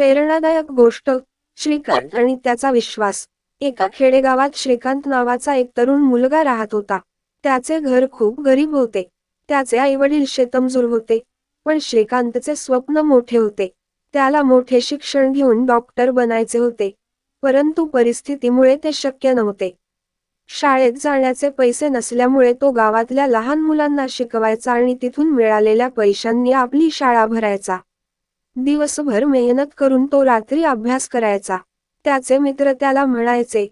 प्रेरणादायक गोष्ट श्रीकांत आणि त्याचा विश्वास. एका खेडेगावात श्रीकांत नावाचा एक तरुण मुलगा राहत होता. त्याचे घर खूप गरीब होते. त्याचे आई वडील शेतमजूर होते. पण श्रीकांतचे स्वप्न मोठे होते. त्याला मोठे शिक्षण घेऊन डॉक्टर बनायचे होते. परंतु परिस्थितीमुळे ते शक्य नव्हते. शाळेत जाण्याचे पैसे नसल्यामुळे तो गावातल्या लहान मुलांना शिकवायचा आणि तिथून मिळालेल्या पैशांनी आपली शाळा भरायचा. दिवसभर मेहनत करून तो रात्री अभ्यास करायचा. त्याचे मित्र त्याला म्हणायचे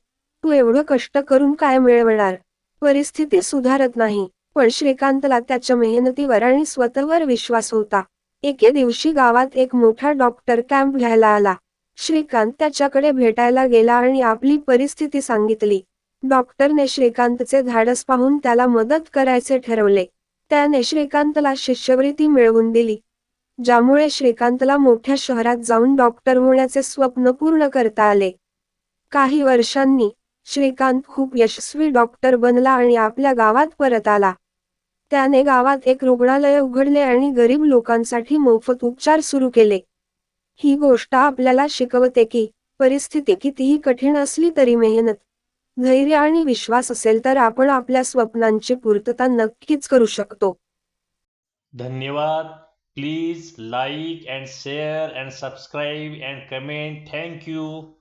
तू एवढं कष्ट करून काय मिळवणार? परिस्थिती सुधारत नाही. पण श्रीकांतला त्याच्या मेहनतीवर आणि स्वतःवर विश्वास होता. एके दिवशी गावात एक मोठा डॉक्टर कॅम्प घ्यायला आला. श्रीकांत त्याच्याकडे भेटायला गेला आणि आपली परिस्थिती सांगितली. डॉक्टरने श्रीकांतचे धाडस पाहून त्याला मदत करायचे ठरवले. त्याने श्रीकांतला शिष्यवृत्ती मिळवून दिली. ज्यामुळे श्रीकांतला मोठ्या शहरात जाऊन डॉक्टर होण्याचे स्वप्न पूर्ण करता आले. काही वर्षांनी श्रीकांत खूप यशस्वी डॉक्टर बनला आणि आपल्या गावात परत आला. त्याने गावात एक रुग्णालय उघडले आणि गरीब लोकांसाठी मोफत उपचार सुरू केले. ही गोष्ट आपल्याला शिकवते की परिस्थिती कितीही कठीण असली तरी मेहनत धैर्य आणि विश्वास असेल तर आपण आपल्या स्वप्नांची पूर्तता नक्कीच करू शकतो. धन्यवाद. please like and share and subscribe and comment. Thank you.